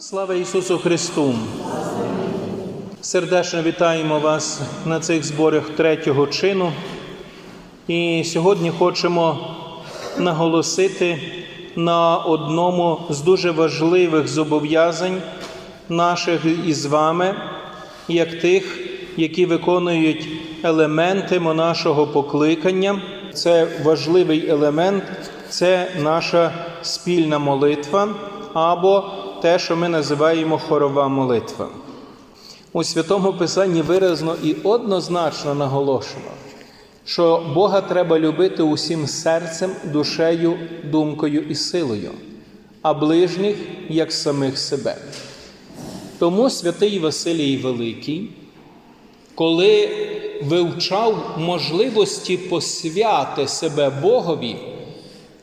Слава Ісусу Христу! Сердечно вітаємо вас на цих зборах третього чину. І сьогодні хочемо наголосити на одному з дуже важливих зобов'язань наших із вами, як тих, які виконують елементи нашого покликання. Це важливий елемент, це наша спільна молитва або те, що ми називаємо хорова молитва. У Святому Писанні виразно і однозначно наголошено, що Бога треба любити усім серцем, душею, думкою і силою, а ближніх як самих себе. Тому святий Василій Великий, коли вивчав можливості посвяти себе Богові,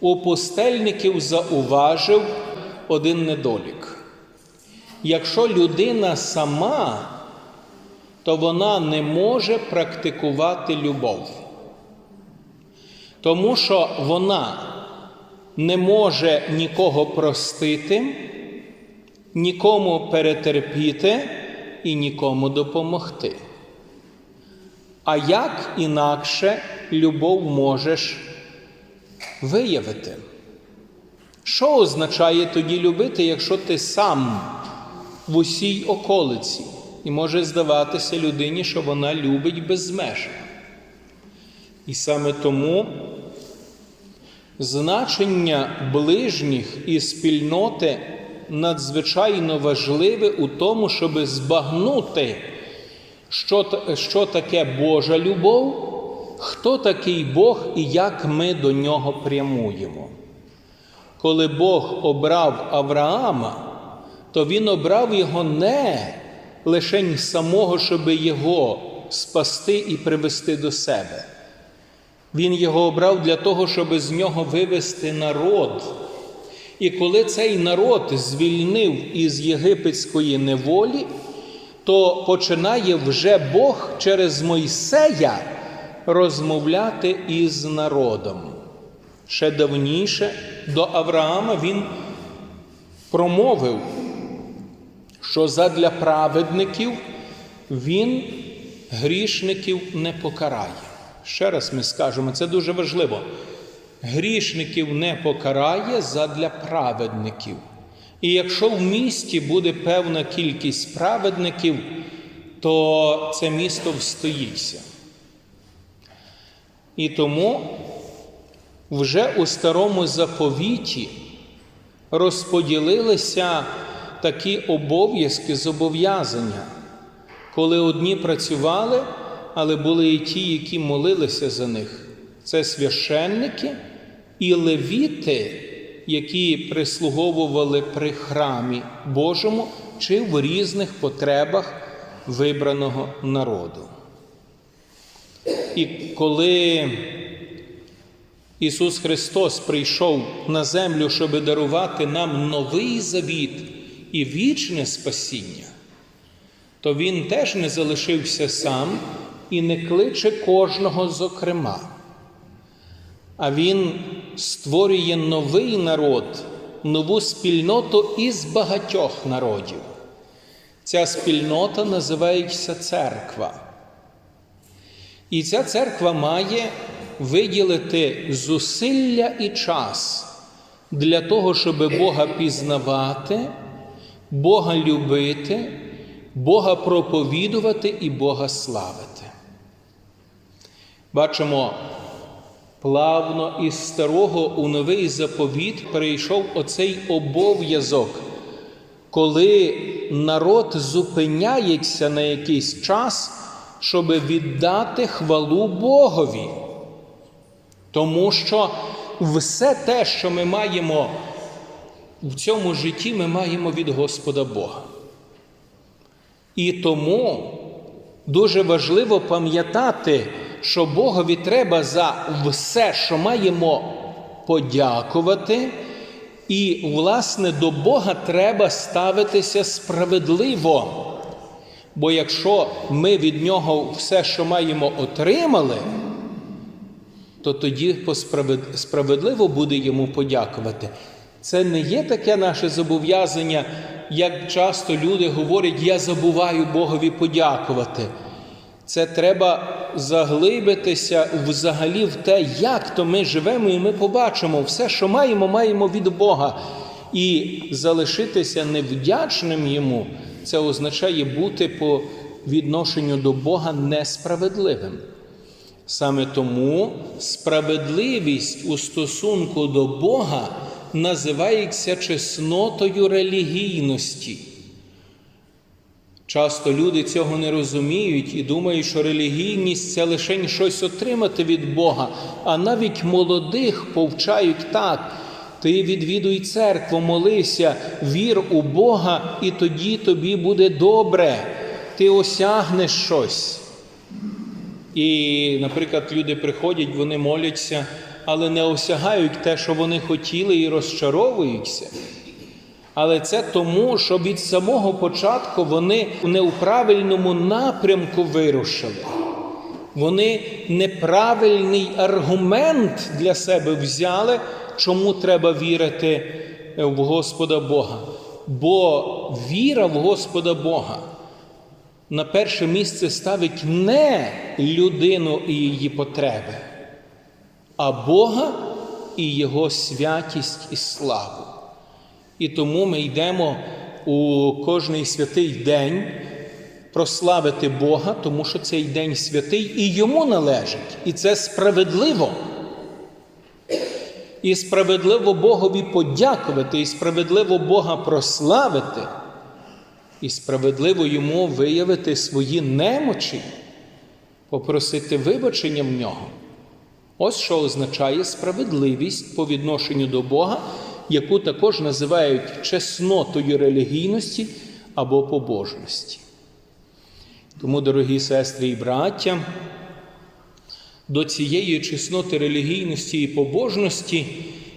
у пустельників зауважив один недолік. Якщо людина сама, то вона не може практикувати любов, тому що вона не може нікого простити, нікому перетерпіти і нікому допомогти. А як інакше любов можеш виявити? Що означає тоді любити, якщо ти сам в усій околиці і може здаватися людині, що вона любить безмежно? І саме тому значення ближніх і спільноти надзвичайно важливе у тому, щоб збагнути, що, що таке Божа любов, хто такий Бог і як ми до нього прямуємо. Коли Бог обрав Авраама, то Він обрав його не лише самого, щоб його спасти і привести до себе. Він його обрав для того, щоб з нього вивести народ. І коли цей народ звільнив із єгипетської неволі, то починає вже Бог через Мойсея розмовляти із народом. Ще давніше до Авраама він промовив, що задля праведників він грішників не покарає. Ще раз ми скажемо, це дуже важливо. Грішників не покарає задля праведників. І якщо в місті буде певна кількість праведників, то це місто встоїться. І тому вже у старому заповіті розподілилися такі обов'язки, зобов'язання, коли одні працювали, але були і ті, які молилися за них. Це священники і левіти, які прислуговували при храмі Божому чи в різних потребах вибраного народу. І коли Ісус Христос прийшов на землю, щоб дарувати нам новий завіт і вічне спасіння, то Він теж не залишився сам і не кличе кожного зокрема. А Він створює новий народ, нову спільноту із багатьох народів. Ця спільнота називається церква. І ця церква має виділити зусилля і час для того, щоб Бога пізнавати, Бога любити, Бога проповідувати і Бога славити. Бачимо, плавно із старого у новий заповіт перейшов оцей обов'язок, коли народ зупиняється на якийсь час, щоб віддати хвалу Богові. Тому що все те, що ми маємо в цьому житті, ми маємо від Господа Бога. І тому дуже важливо пам'ятати, що Богові треба за все, що маємо подякувати, і, власне, до Бога треба ставитися справедливо. Бо якщо ми від Нього все, що маємо, отримали, то тоді справедливо буде йому подякувати. Це не є таке наше зобов'язання, як часто люди говорять, я забуваю Богові подякувати. Це треба заглибитися взагалі в те, як то ми живемо, і ми побачимо все, що маємо, маємо від Бога. І залишитися невдячним йому, це означає бути по відношенню до Бога несправедливим. Саме тому справедливість у стосунку до Бога називається чеснотою релігійності. Часто люди цього не розуміють і думають, що релігійність це лише щось отримати від Бога, а навіть молодих повчають так. Ти відвідуй церкву, молися, вір у Бога, і тоді тобі буде добре, ти осягнеш щось. І, наприклад, люди приходять, вони моляться, але не осягають те, що вони хотіли, і розчаровуються. Але це тому, що від самого початку вони не у правильному напрямку вирушили. Вони неправильний аргумент для себе взяли, чому треба вірити в Господа Бога. Бо віра в Господа Бога на перше місце ставить не людину і її потреби, а Бога і Його святість і славу. І тому ми йдемо у кожний святий день прославити Бога, тому що цей день святий і йому належить. І це справедливо. І справедливо Богові подякувати, і справедливо Бога прославити, і справедливо йому виявити свої немочі, попросити вибачення в нього. Ось що означає справедливість по відношенню до Бога, яку також називають чеснотою релігійності або побожності. Тому, дорогі сестри і браття, до цієї чесноти релігійності і побожності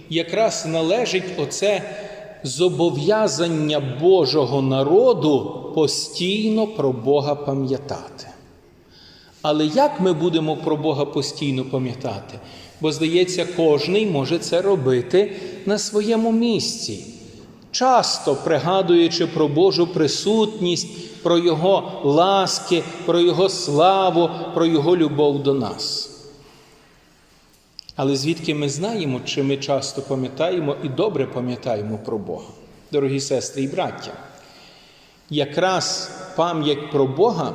якраз належить оце зобов'язання Божого народу постійно про Бога пам'ятати. Але як ми будемо про Бога постійно пам'ятати? Бо, здається, кожний може це робити на своєму місці, часто пригадуючи про Божу присутність, про Його ласки, про Його славу, про Його любов до нас. Але звідки ми знаємо, чи ми часто пам'ятаємо і добре пам'ятаємо про Бога, дорогі сестри і браття? Якраз пам'ять про Бога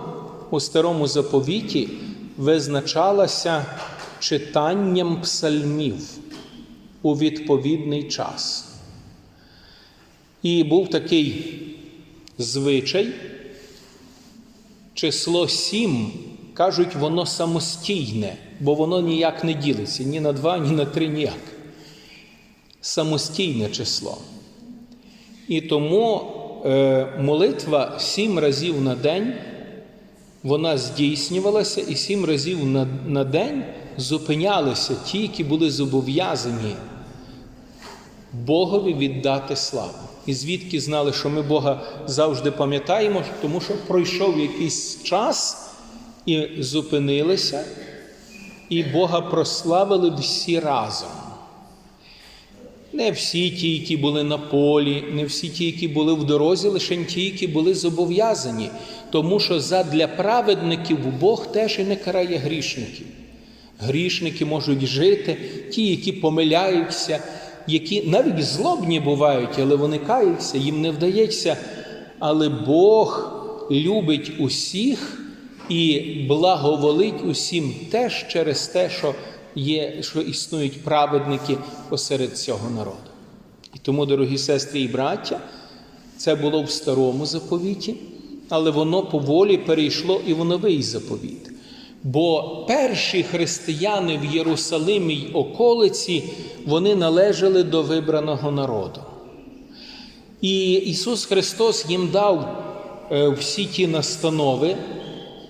у старому заповіті визначалася читанням псальмів у відповідний час. І був такий звичай, число сім, кажуть, воно самостійне, бо воно ніяк не ділиться ні на два, ні на три, ніяк. Самостійне число. І тому е, молитва сім разів на день вона здійснювалася, і сім разів на, на день зупинялися ті, які були зобов'язані Богові віддати славу. І звідки знали, що ми Бога завжди пам'ятаємо, тому що пройшов якийсь час і зупинилися, і Бога прославили всі разом. Не всі ті, які були на полі, не всі ті, які були в дорозі, лише ті, які були зобов'язані, тому що задля праведників Бог теж і не карає грішників. Грішники можуть жити, ті, які помиляються, які навіть злобні бувають, але вони каються, їм не вдається. Але Бог любить усіх і благоволить усім теж через те, що є, що існують праведники посеред цього народу. І тому, дорогі сестри і браття, це було в старому заповіті, але воно поволі перейшло і в новий заповіт. Бо перші християни в Єрусалимі й околиці вони належали до вибраного народу. І Ісус Христос їм дав всі ті настанови,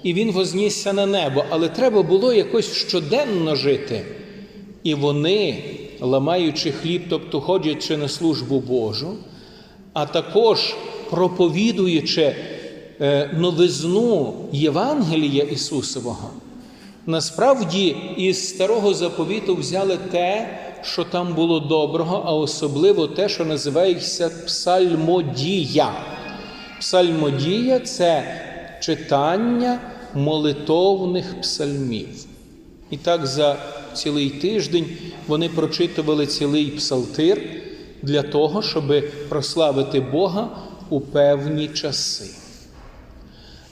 і Він вознісся на небо, але треба було якось щоденно жити. І вони, ламаючи хліб, тобто ходячи на службу Божу, а також проповідуючи новизну Євангелія Ісусового, насправді із старого заповіту взяли те, що там було доброго, а особливо те, що називається псальмодія. Псальмодія це читання молитовних псальмів. І так за цілий тиждень вони прочитували цілий псалтир для того, щоб прославити Бога у певні часи.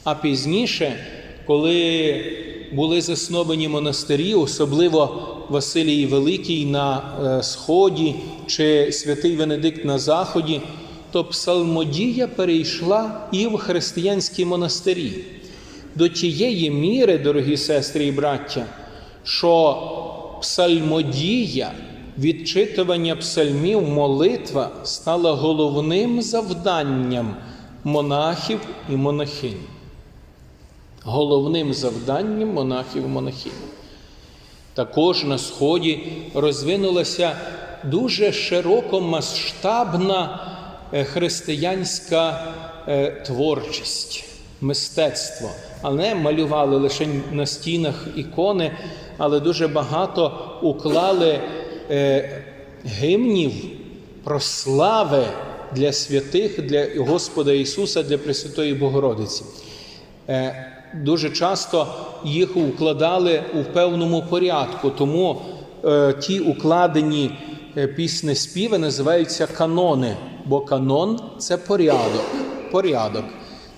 А пізніше, коли були засновані монастирі, особливо Василій Великий на е, Сході чи святий Венедикт на Заході, то псалмодія перейшла і в християнські монастирі. До тієї міри, дорогі сестри і браття, що псальмодія, відчитування псальмів, молитва стала головним завданням монахів і монахинь. Головним завданням монахів і монахинь. Також на Сході розвинулася дуже широкомасштабна е, християнська е, творчість, мистецтво. Але малювали лише на стінах ікони, але дуже багато уклали е, гімнів прослави для святих, для Господа Ісуса, для Пресвятої Богородиці. Е, Дуже часто їх укладали у певному порядку, тому е, ті укладені е, пісні співи називаються канони, бо канон це порядок. порядок.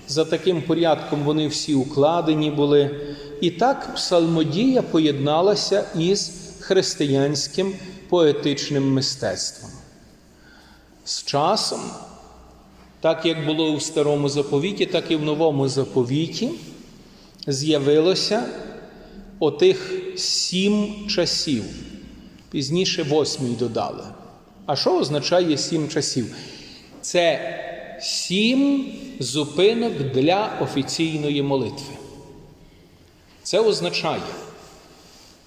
За таким порядком вони всі укладені були. І так псалмодія поєдналася із християнським поетичним мистецтвом. З часом, так як було у старому заповіті, так і в новому заповіті, з'явилося отих сім часів. Пізніше восьмий додали. А що означає сім часів? Це сім зупинок для офіційної молитви. Це означає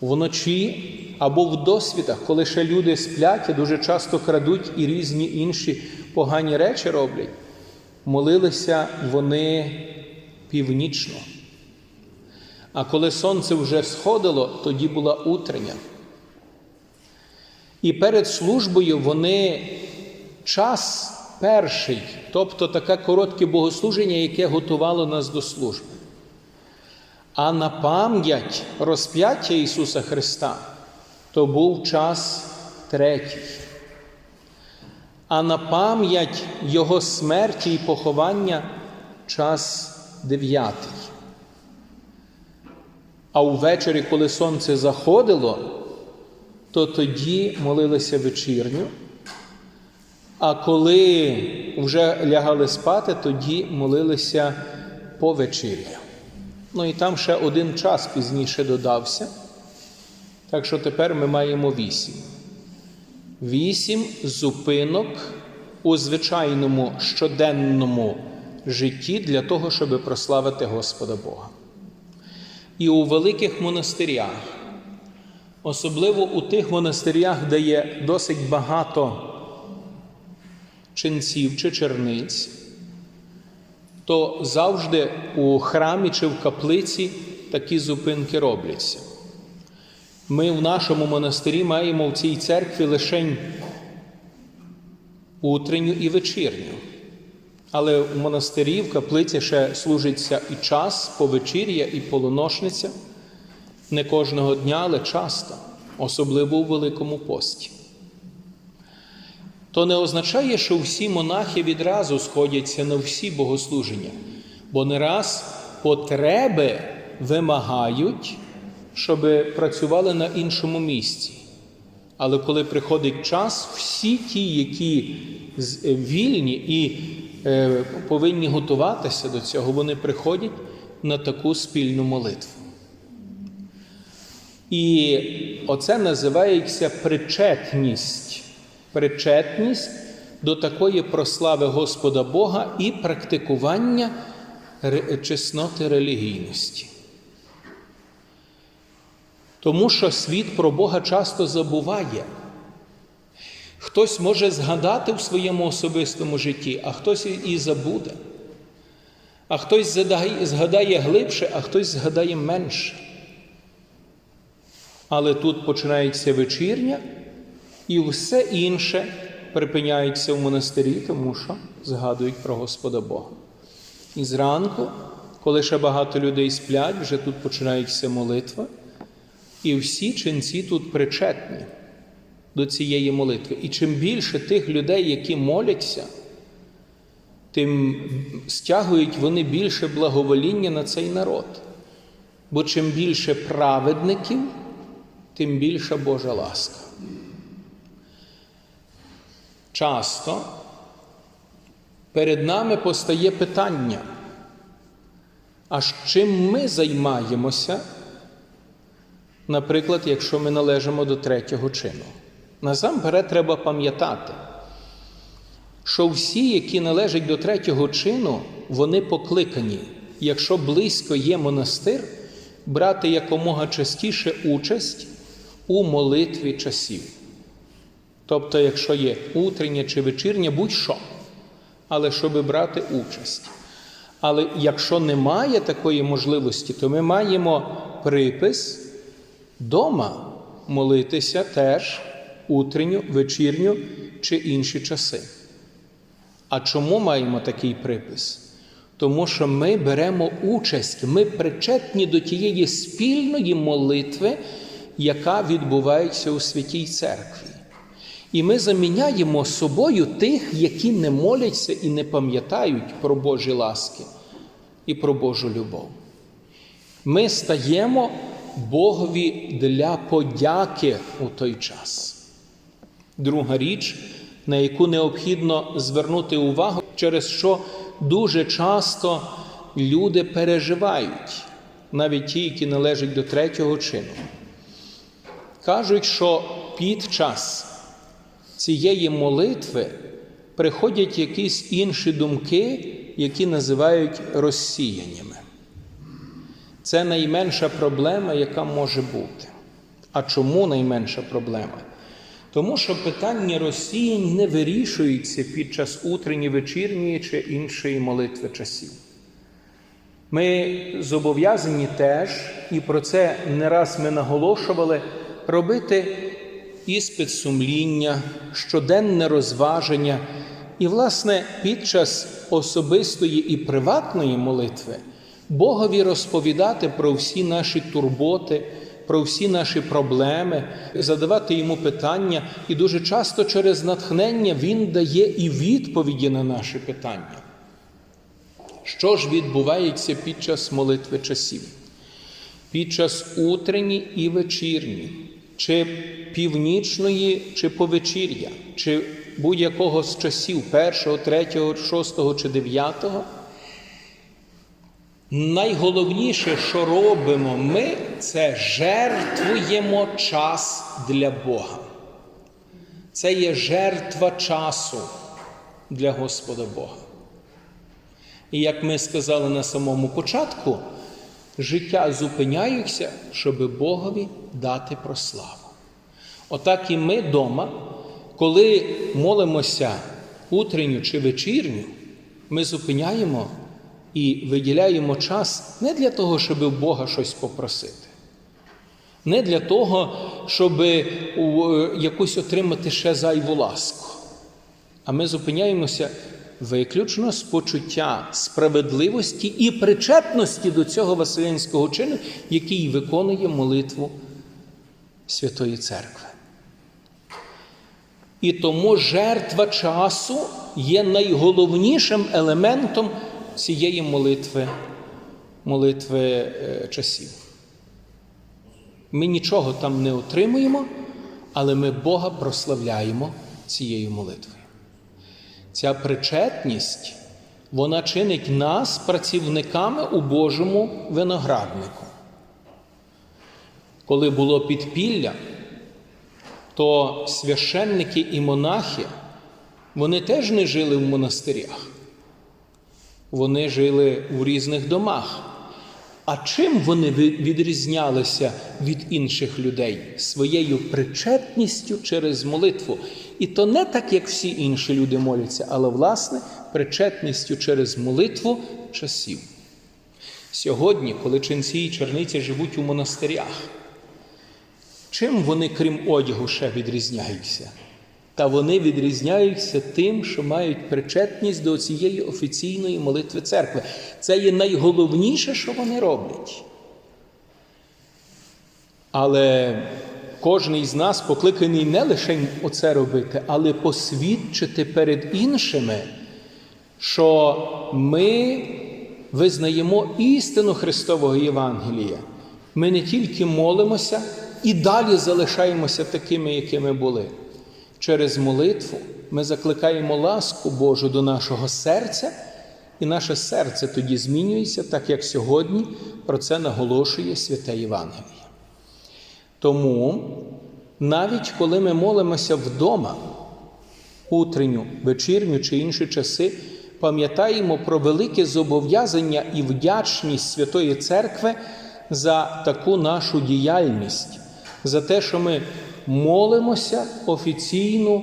вночі або в досвідах, коли ще люди сплять і дуже часто крадуть і різні інші погані речі роблять, молилися вони північно. А коли сонце вже сходило, тоді була утрення. І перед службою вони час перший, тобто таке коротке богослуження, яке готувало нас до служби. А на пам'ять розп'яття Ісуса Христа то був час третій. А на пам'ять Його смерті і поховання час дев'ятий. А увечері, коли сонце заходило, то тоді молилися вечірню. А коли вже лягали спати, тоді молилися по вечір'ю. Ну і там ще один час пізніше додався. Так що тепер ми маємо вісім. Вісім зупинок у звичайному щоденному житті для того, щоб прославити Господа Бога. І у великих монастирях, особливо у тих монастирях, де є досить багато ченців чи черниць, то завжди у храмі чи в каплиці такі зупинки робляться. Ми в нашому монастирі маємо в цій церкві лише утренню і вечірню. Але в монастирі, в каплиці ще служиться і час, повечір'я, і полуношниця. Не кожного дня, але часто, особливо у Великому пості. То не означає, що всі монахи відразу сходяться на всі богослуження, бо не раз потреби вимагають, щоб працювали на іншому місці. Але коли приходить час, всі ті, які вільні і е, повинні готуватися до цього, вони приходять на таку спільну молитву. І оце називається причетність. Причетність до такої прослави Господа Бога і практикування чесноти релігійності. Тому що світ про Бога часто забуває. Хтось може згадати в своєму особистому житті, а хтось і забуде. А хтось згадає глибше, а хтось згадає менше. Але тут починається вечірня, і все інше припиняється в монастирі, тому що згадують про Господа Бога. І зранку, коли ще багато людей сплять, вже тут починається молитва. І всі ченці тут причетні до цієї молитви. І чим більше тих людей, які моляться, тим стягують вони більше благовоління на цей народ. Бо чим більше праведників, тим більша Божа ласка. Часто перед нами постає питання, а чим ми займаємося, наприклад, якщо ми належимо до третього чину. Насамперед треба пам'ятати, що всі, які належать до третього чину, вони покликані, якщо близько є монастир, брати якомога частіше участь у молитві часів. Тобто, якщо є утрення чи вечірня, будь-що, але щоб брати участь. Але якщо немає такої можливості, то ми маємо припис дома молитися теж утренню, вечірню чи інші часи. А чому маємо такий припис? Тому що ми беремо участь, ми причетні до тієї спільної молитви, яка відбувається у святій церкві. І ми заміняємо собою тих, які не моляться і не пам'ятають про Божі ласки і про Божу любов. Ми стаємо Богові для подяки у той час. Друга річ, на яку необхідно звернути увагу, через що дуже часто люди переживають, навіть ті, які належать до третього чину. Кажуть, що під час цієї молитви приходять якісь інші думки, які називають розсіяннями. Це найменша проблема, яка може бути. А чому найменша проблема? Тому що питання розсіянь не вирішується під час утренньої, вечірньої чи іншої молитви часів. Ми зобов'язані теж, і про це не раз ми наголошували, робити іспит сумління, щоденне розваження. І, власне, під час особистої і приватної молитви Богові розповідати про всі наші турботи, про всі наші проблеми, задавати йому питання, і дуже часто через натхнення Він дає і відповіді на наші питання. Що ж відбувається під час молитви часів? Під час утренні і вечірні, чи північної, чи повечір'я, чи будь-якого з часів першого, третього, шостого чи дев'ятого. Найголовніше, що робимо ми, це жертвуємо час для Бога. Це є жертва часу для Господа Бога. І як ми сказали на самому початку, життя зупиняються, щоб Богові дати прославу. Отак і ми вдома, коли молимося утренню чи вечірню, ми зупиняємо і виділяємо час не для того, щоб у Бога щось попросити, не для того, щоб якусь отримати ще зайву ласку. А ми зупиняємося виключно з почуття справедливості і причетності до цього Василянського чину, який виконує молитву Святої Церкви. І тому жертва часу є найголовнішим елементом цієї молитви, молитви е, часів. Ми нічого там не отримуємо, але ми Бога прославляємо цією молитвою. Ця причетність, вона чинить нас працівниками у Божому винограднику. Коли було підпілля, то священники і монахи, вони теж не жили в монастирях. Вони жили в різних домах. А чим вони відрізнялися від інших людей? Своєю причетністю через молитву. І то не так, як всі інші люди моляться, але, власне, причетністю через молитву часів. Сьогодні, коли ченці і черниці живуть у монастирях, чим вони, крім одягу, ще відрізняються? Та вони відрізняються тим, що мають причетність до цієї офіційної молитви церкви. Це є найголовніше, що вони роблять. Але кожен із нас покликаний не лише оце робити, але посвідчити перед іншими, що ми визнаємо істину Христового Євангелія. Ми не тільки молимося і далі залишаємося такими, якими були. Через молитву ми закликаємо ласку Божу до нашого серця, і наше серце тоді змінюється, так як сьогодні про це наголошує святе Євангеліє. Тому навіть коли ми молимося вдома, утренню, вечірню чи інші часи, пам'ятаємо про велике зобов'язання і вдячність Святої Церкви за таку нашу діяльність, за те, що ми молимося офіційну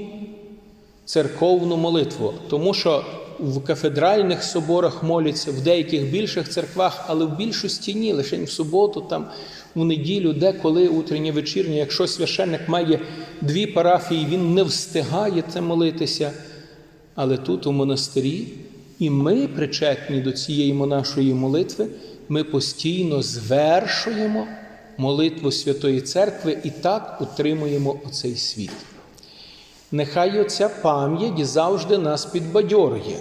церковну молитву, тому що в кафедральних соборах моляться, в деяких більших церквах, але в більшості ні, лише в суботу, там в неділю, деколи утрення, вечірня. Якщо священник має дві парафії, він не встигає це молитися. Але тут, у монастирі, і ми причетні до цієї монашої молитви, ми постійно звершуємо молитву Святої Церкви і так утримуємо оцей світ. Нехай оця пам'ять завжди нас підбадьорює,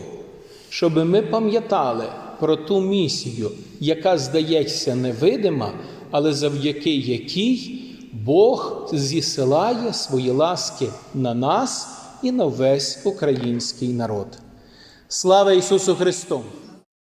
щоб ми пам'ятали про ту місію, яка здається невидима, але завдяки якій Бог зісилає свої ласки на нас і на весь український народ. Слава Ісусу Христу!